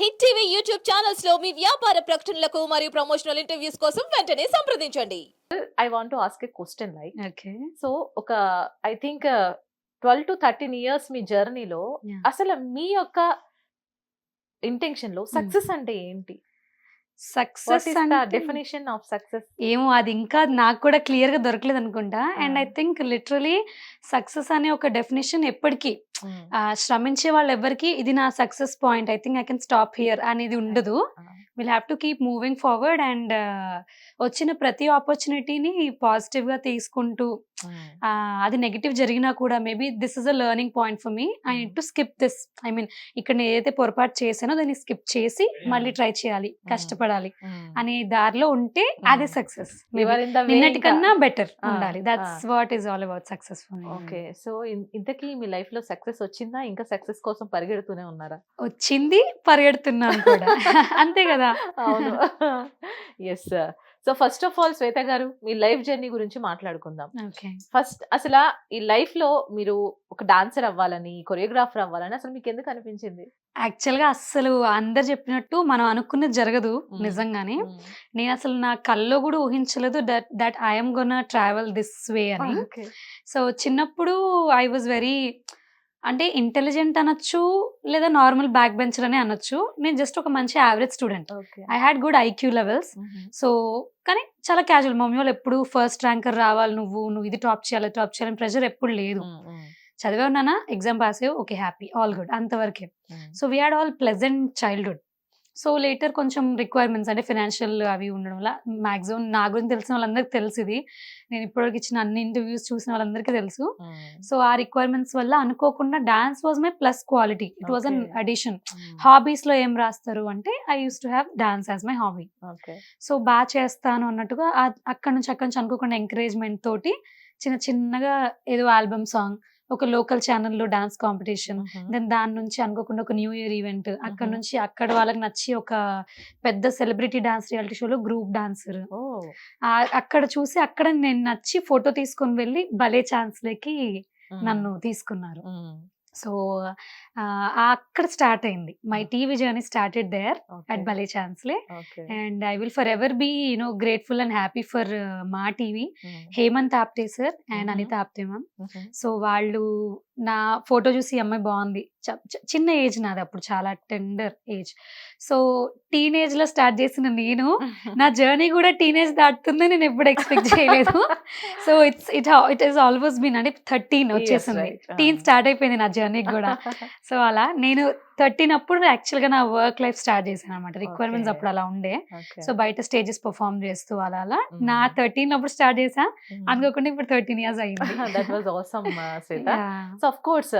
Hit TV YouTube ఛానల్స్లో మీ వ్యాపార ప్రకటనలకు మరియు ప్రమోషనల్ ఇంటర్వ్యూస్ కోసం వెంటనే సంప్రదించండి. I want ask a question like okay so ఒక I think twelve to thirteen years మీ జర్నీలో. అసలు మీ యొక్క ఇంటెన్షన్లో సక్సెస్ అంటే ఏంటి? సక్సెస్ డెఫినేషన్ ఆఫ్ సక్సెస్ ఏమో అది ఇంకా నాకు కూడా క్లియర్గా దొరకలేదు అనుకుంటా and. I think literally success అనే ఒక డెఫినేషన్ ఎప్పటికీ ఆ, శ్రమించే వాళ్ళు ఎవరికి ఇది నా success point I think I can stop here అనేది ఉండదు. Will have to keep moving forward and వచ్చిన ప్రతి ఆపర్చునిటీని పాజిటివ్గా తీసుకుంటూ అది నెగిటివ్ జరిగినా కూడా maybe this is a learning point for me I need to skip this I mean ఇక్కడ నేను ఏదైతే పొరపాటు చేశానో దాన్ని స్కిప్ చేసి మళ్ళీ ట్రై చేయాలి కష్టపడాలి అనే దారిలో ఉంటే అదే. సక్సెస్ నిన్నటి కన్నా బెటర్ Ah, ఉండాలి. That's what is all about success okay so ఇంతకీ మీ లైఫ్లో సక్సెస్ వచ్చిందా? ఇంకా సక్సెస్ కోసం పరిగెడుతూనే ఉన్నారా? వచ్చింది పరిగెడుతున్నాను కూడా. అంతే కదా. అవును. Yes so first of all Shweta గారు మీ లైఫ్ జర్నీ గురించి మాట్లాడుకుందాం. ఓకే. ఫస్ట్ అసలు ఈ లైఫ్లో మీరు ఒక డాన్సర్ అవ్వాలని కొరియోగ్రాఫర్ అవ్వాలని అసలు మీకు ఎందుకు అనిపించింది? యాక్చువల్గా అస్సలు అందరు చెప్పినట్టు మనం అనుకున్నది జరగదు. నిజంగానే. నేను అసలు నా కల్లో కూడా ఊహించలేదు that that I'm gonna travel this way అని. సో చిన్నప్పుడు ఐ వాజ్ వెరీ అంటే ఇంటెలిజెంట్ అనొచ్చు లేదా నార్మల్ బ్యాక్ బెంచర్ అని అనొచ్చు. నేను జస్ట్ ఒక మంచి average student I had good IQ levels so కానీ చాలా క్యాజువల్ మమ్మీ వాళ్ళు ఎప్పుడు ఫస్ట్ ర్యాంకర్ రావాలి నువ్వు నువ్వు ఇది టాప్ చేయాలి టాప్ చేయాలని ప్రెషర్ ఎప్పుడు లేదు. చదివే ఉన్నానా ఎగ్జామ్ పాస్ అయ్యి ఓకే హ్యాపీ ఆల్ గుడ్ అంతవరకే. So we had all pleasant childhood so later కొంచెం రిక్వైర్మెంట్స్ అంటే ఫినాన్షియల్ అవి ఉండడం వల్ల మ్యాక్సిమం నా గురించి తెలిసిన వాళ్ళందరికీ తెలుసు ఇది. నేను ఇప్పటివరకు ఇచ్చిన అన్ని ఇంటర్వ్యూస్ చూసిన వాళ్ళందరికీ తెలుసు. సో ఆ రిక్వైర్మెంట్స్ వల్ల అనుకోకుండా dance was my plus quality it was an. Addition హాబీస్లో ఏం రాస్తారు అంటే I use to have dance as my hobby so బాగా చేస్తాను అన్నట్టుగా అక్కడ నుంచి అక్కడ నుంచి అనుకోకుండా ఎంకరేజ్మెంట్ తోటి చిన్న చిన్నగా ఏదో ఆల్బమ్ సాంగ్ ఒక లోకల్ ఛానల్లో డాన్స్ కాంపిటీషన్. దెన్ దాని నుంచి అనుకోకుండా ఒక న్యూ ఇయర్ ఈవెంట్. అక్కడ. నుంచి అక్కడ వాళ్ళకి నచ్చి ఒక పెద్ద సెలబ్రిటీ డాన్స్ రియాలిటీ షోలో గ్రూప్ డాన్సర్. అక్కడ చూసి అక్కడ నేను నచ్చి ఫోటో తీసుకొని వెళ్ళి భలే ఛాన్స్ లేకి నన్ను తీసుకున్నారు. సో అక్కడ స్టార్ట్ అయింది. My TV journey started there at భలే ఛాన్స్లే. And I will forever be you know grateful and happy for Maa TV. Hemant Apte sir and. Anita Apte ma'am. So వాళ్ళు నా ఫోటో చూసి అమ్మాయి బాగుంది. చిన్న ఏజ్ నాది అప్పుడు చాలా టెండర్ ఏజ్. సో టీనేజ్లో స్టార్ట్ చేసిన నేను నా జర్నీ కూడా టీనేజ్ దాటుతుంది నేను ఎప్పుడు ఎక్స్పెక్ట్ చేయలేదు. So it's it it is almost been అంటే థర్టీన్ వచ్చేసింది. టీన్. స్టార్ట్ అయిపోయింది నా జర్నీ కూడా. సో అలా నేను థర్టీన్ అప్పుడు యాక్చువల్గా నా వర్క్ లైఫ్ స్టార్ట్ చేశాను అనమాట రిక్వైర్మెంట్స్. అప్పుడు అలా ఉండే. సో బయట స్టేజెస్ పర్ఫామ్ చేస్తూ అలా అలా. నా థర్టీన్ అప్పుడు స్టార్ట్ చేసా. అనుకోకుండా ఇప్పుడు థర్టీన్ ఇయర్స్ అయింది that was awesome Shweta Yeah. So of course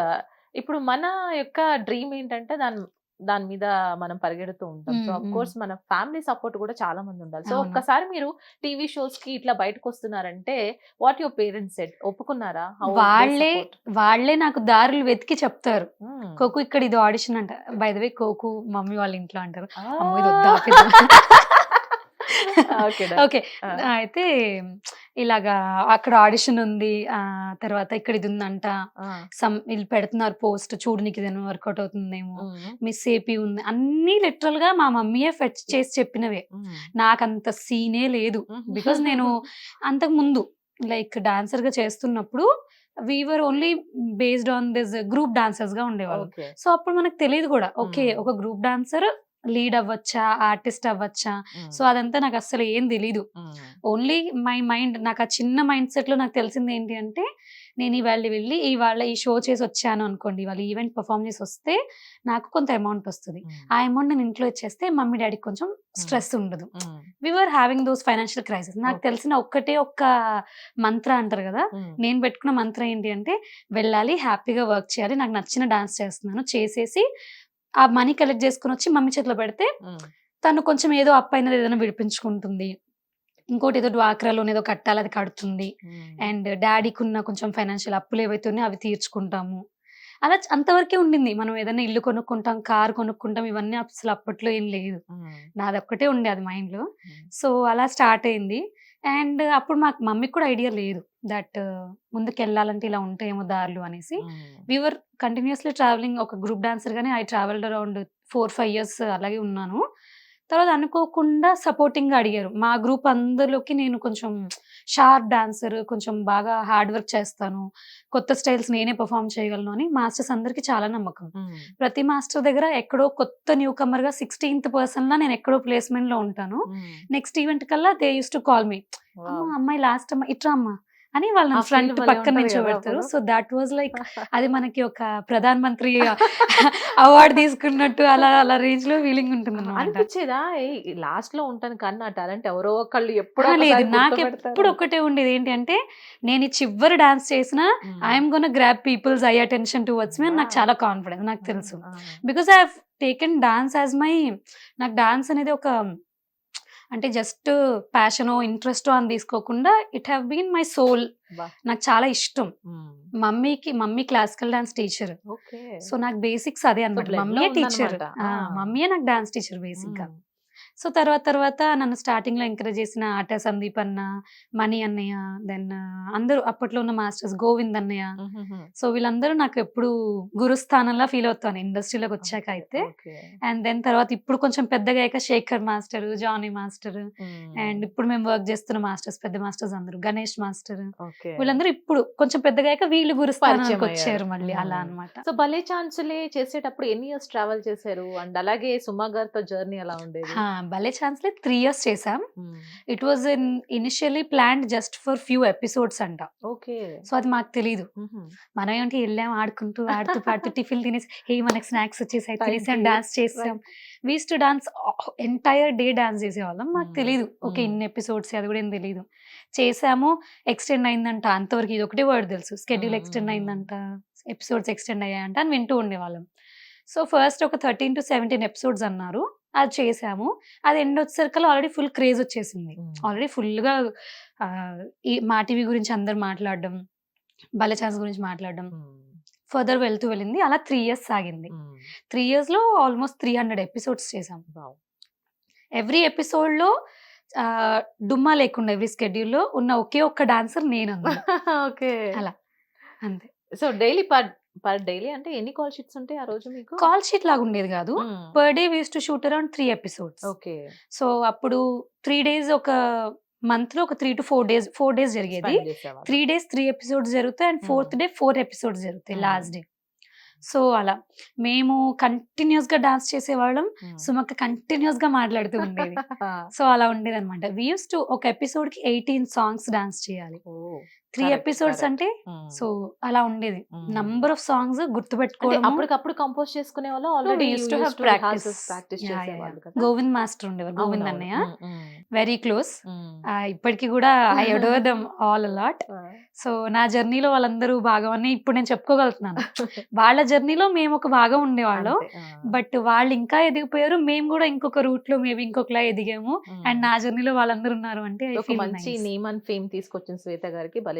ఇప్పుడు మన యొక్క డ్రీమ్ ఏంటంటే దాని దాని మీద మనం పరిగెడుతూ ఉంటాం. So of mm. కోర్స్ మన ఫ్యామిలీ సపోర్ట్ కూడా చాలా మంది ఉండాలి. సో. ఒక్కసారి మీరు టీవీ షోస్కి ఇట్లా బయటకు వస్తున్నారంటే వాట్ యువర్ పేరెంట్స్ సెట్ ఒప్పుకున్నారా? వాళ్ళే? వాళ్ళే నాకు దారులు వెతికి చెప్తారు. కోకు ఇక్కడ ఇది ఆడిషన్ అంట. బై ద వే కోకు మమ్మీ వాళ్ళ ఇంట్లో అంటారు. ఓకే. అయితే ఇలాగా అక్కడ ఆడిషన్ ఉంది ఆ తర్వాత ఇక్కడ ఇది ఉందంట. సమ్ వీళ్ళు పెడుతున్నారు పోస్ట్ చూడు నీకు ఇది వర్కౌట్ అవుతుందేమో. మిస్ ఏపీ ఉంది అన్ని లిటరల్గా మా మమ్మీయే ఫెచ్ చేసి చెప్పినవే. నాకంత సీనే లేదు. బికాస్ నేను అంతకు ముందు లైక్ డాన్సర్గా చేస్తున్నప్పుడు we were only based on this group డాన్సర్స్గా ఉండేవాళ్ళం. సో అప్పుడు మనకు తెలియదు కూడా ఓకే. ఒక గ్రూప్ డాన్సర్ లీడ్ అవ్వచ్చా ఆర్టిస్ట్ అవ్వచ్చా. సో అదంతా నాకు అసలు ఏం తెలీదు. ఓన్లీ మై మైండ్ నాకు ఆ చిన్న మైండ్ సెట్లో నాకు తెలిసింది ఏంటి అంటే నేను ఇవాళ వెళ్ళి ఇవాళ ఈ షో చేసి వచ్చాను అనుకోండి ఇవాళ ఈవెంట్ పర్ఫామ్ చేసి వస్తే నాకు కొంత అమౌంట్ వస్తుంది. ఆ అమౌంట్ నేను ఇంట్లో ఇచ్చేస్తే మమ్మీ డాడీకి కొంచెం స్ట్రెస్ ఉండదు. We were having those financial crisis నాకు. తెలిసిన ఒక్కటే ఒక్క మంత్ర అంటారు కదా. నేను పెట్టుకున్న మంత్రం ఏంటి అంటే వెళ్ళాలి హ్యాపీగా వర్క్ చేయాలి నాకు నచ్చిన డాన్స్ చేస్తున్నాను చేసేసి ఆ మనీ కలెక్ట్ చేసుకుని వచ్చి మమ్మీ చేతిలో పెడితే. తను కొంచెం ఏదో అప్పైన ఏదైనా విడిపించుకుంటుంది ఇంకోటి ఏదో డ్వాక్రాలో ఏదో కట్టాలి అది కడుతుంది. అండ్ డాడీకి ఉన్న కొంచెం ఫైనాన్షియల్ అప్పులు ఏవైతే ఉన్నాయో అవి తీర్చుకుంటాము అలా అంతవరకే ఉండింది మనం ఏదైనా ఇల్లు కొనుక్కుంటాం కార్ కొనుక్కుంటాం ఇవన్నీ అసలు అప్పట్లో ఏం లేదు. నాది ఒక్కటే ఉండే అది మైండ్లో Mm. సో అలా స్టార్ట్ అయింది అండ్ అప్పుడు మాకు మమ్మీకి కూడా ఐడియా లేదు దట్ ముందుకు వెళ్ళాలంటే ఇలా ఉంటాయేమో దారులు అనేసి. వీవర్ కంటిన్యూస్లీ ట్రావెలింగ్ ఒక గ్రూప్ డాన్సర్ గానే I travelled around four five years అలాగే ఉన్నాను. తర్వాత అనుకోకుండా సపోర్టింగ్గా అడిగారు. మా గ్రూప్ అందరిలోకి నేను కొంచెం షార్ప్ డాన్సర్ కొంచెం బాగా హార్డ్ వర్క్ చేస్తాను కొత్త స్టైల్స్ నేనే పర్ఫామ్ చేయగలను అని మాస్టర్స్ అందరికీ చాలా నమ్మకం. ప్రతి మాస్టర్ దగ్గర ఎక్కడో కొత్త న్యూ కమర్గా సిక్స్టీన్త్ పర్సన్ లా నేను ఎక్కడో ప్లేస్మెంట్లో ఉంటాను. నెక్స్ట్ ఈవెంట్ కల్లా they use to call me అమ్మ అమ్మాయి లాస్ట్ అమ్మ ఇట్రా అమ్మ. అని వాళ్ళని ఫ్రంట్ పక్కన అప్పుడు. సో దాట్ వాజ్ లైక్ అది మనకి ఒక ప్రధాన మంత్రి అవార్డు తీసుకున్నట్టు అలా అలా రేంజ్లో ఫీలింగ్ ఉంటుంది అనిపించేదా లాస్ట్లో ఉంటాను కానీ నా టాలెంట్ ఎవరో ఒకళ్ళు ఎప్పుడో లేదు నాకు. ఎప్పుడు ఒకటే ఉండేది ఏంటి అంటే నేను చివరి డాన్స్ చేసిన. I'm gonna grab people's eye attention towards me అని నాకు. చాలా కాన్ఫిడెన్స్ నాకు తెలుసు. Because I taken dance as my నాకు డాన్స్ అనేది ఒక అంటే జస్ట్ ప్యాషనో ఇంట్రెస్టో అని తీసుకోకుండా it have been my soul. నాకు చాలా ఇష్టం. మమ్మీకి mummy classical dance teacher so నాకు బేసిక్స్ అదే అనమాట మమ్మీయే టీచర్. మమ్మీయే నాకు డాన్స్ టీచర్ బేసిక్గా. సో తర్వాత తర్వాత నన్ను స్టార్టింగ్లో ఎంకరేజ్ చేసిన ఆట సందీప్ అన్న మణి అన్నయ్య దెన్ అందరూ అప్పట్లో ఉన్న మాస్టర్స్ గోవింద్ అన్నయ్య. సో వీళ్ళందరూ నాకు ఎప్పుడు గురుస్థానంలో ఫీల్ అవుతాను ఇండస్ట్రీలోకి వచ్చాక అయితే. అండ్ దెన్ తర్వాత ఇప్పుడు కొంచెం పెద్దగా అయ్యాక Shekhar master Jani master. And ఇప్పుడు మేము వర్క్ చేస్తున్న మాస్టర్స్ పెద్ద మాస్టర్స్ అందరూ గణేష్ మాస్టర్. వీళ్ళందరూ ఇప్పుడు కొంచెం పెద్దగా అయ్యాక వీళ్ళు గురుస్థానానికి వచ్చారు. మళ్ళీ అలా మ్మ్. అన్నమాట సో భలే ఛాన్సులే చేసేటప్పుడు ఎన్ని ఇయర్స్ ట్రావెల్ చేశారు అండ్ అలాగే సుమా గారితో జర్నీ ఎలా ఉండేది భలే ఛాన్స్ లేదు. త్రీ ఇయర్స్ చేసాం. It was in initially planned just for few episodes అంట. ఓకే. సో అది మాకు తెలియదు. మనం ఏంటి వెళ్ళాం ఆడుకుంటూ ఆడుతూ పాడుతూ టిఫిన్ తినేసి హే మనకి స్నాక్స్ వచ్చేసాయి తినేసాం. డాన్స్ చేసాం we use to dance entire day dance చేసేవాళ్ళం. మాకు. తెలియదు ఓకే. ఇన్ని ఎపిసోడ్స్ అది కూడా ఏం తెలియదు చేసాము. ఎక్స్టెండ్ అయిందంట. అంతవరకు ఇది ఒకటే వర్డ్ తెలుసు. స్కెడ్యూల్. ఎక్స్టెండ్ అయిందంట. ఎపిసోడ్స్ ఎక్స్టెండ్ అయ్యాయంట అని వింటూ ఉండేవాళ్ళం. సో ఫస్ట్ ఒక థర్టీన్ టు సెవెంటీన్ ఎపిసోడ్స్ అన్నారు. అది చేసాము అది ఎండ్ వచ్చేసరికి ఆల్రెడీ ఫుల్ క్రేజ్ వచ్చేసింది. ఆల్రెడీ ఫుల్గా ఈ మా టీవీ గురించి అందరు మాట్లాడడం భలే ఛాన్స్ గురించి మాట్లాడడం. ఫర్దర్ వెళ్తూ వెళ్ళింది అలా త్రీ ఇయర్స్ సాగింది. త్రీ ఇయర్స్లో ఆల్మోస్ట్ త్రీ హండ్రెడ్ ఎపిసోడ్స్ చేసాం. ఎవ్రీ ఎపిసోడ్లో ఆ, డుమ్మా లేకుండా ఎవ్రీ స్కెడ్యూల్లో ఉన్న ఒకే ఒక్క డాన్సర్ నేను. ఓకే అలా. అంతే సో డైలీ పర్ డైలీ అంటే ఎన్ని కాల్ షీట్స్ ఉంటాయి ఆ రోజు మీకు? కాల్ షీట్ లాగా ఉండేది కాదు. Per day we use to shoot around three episodes. Okay. So అప్పుడు త్రీ డేస్ ఒక మంత్లో ఒక three to four days four days జరిగేది. త్రీ డేస్ త్రీ ఎపిసోడ్స్ జరుగుతాయి and fourth day four episodes జరుగుతాయి. Last day. సో అలా. మేము కంటిన్యూస్గా డాన్స్ చేసేవాళ్ళం. సుమక్క కంటిన్యూస్గా మాట్లాడుతూ ఉండేది. సో అలా ఉండేది అనమాట వి యూస్ టు ఒక ఎపిసోడ్కి ఎయిటీన్ సాంగ్స్ డాన్స్ చేయాలి. Three episodes. అంటే. సో అలా ఉండేది. నంబర్ ఆఫ్ సాంగ్స్ అంటే గుర్తుపెట్టుకోవడం అప్పటికప్పుడు కంపోజ్ చేసుకునే వాళ్ళు already use to have practice practice Govind master ఉండేవారు గోవింద్. అన్నయ్య వెరీ క్లోజ్. ఇప్పటికి కూడా I adore them all a lot so నా జర్నీలో వాళ్ళందరూ భాగం అని ఇప్పుడు నేను చెప్పుకోగలుగుతున్నాను వాళ్ళ జర్నీలో మేము ఒక భాగం ఉండేవాళ్ళం. బట్ వాళ్ళు ఇంకా ఎదిగిపోయారు మేము కూడా ఇంకొక రూట్లో మేబీ ఇంకొకలా ఎదిగాము. అండ్ నా జర్నీలో వాళ్ళందరూ ఉన్నారు అంటే మంచి. నేమ్ అండ్ ఫేమ్ తీసుకొచ్చిన శ్వేత గారికి భలే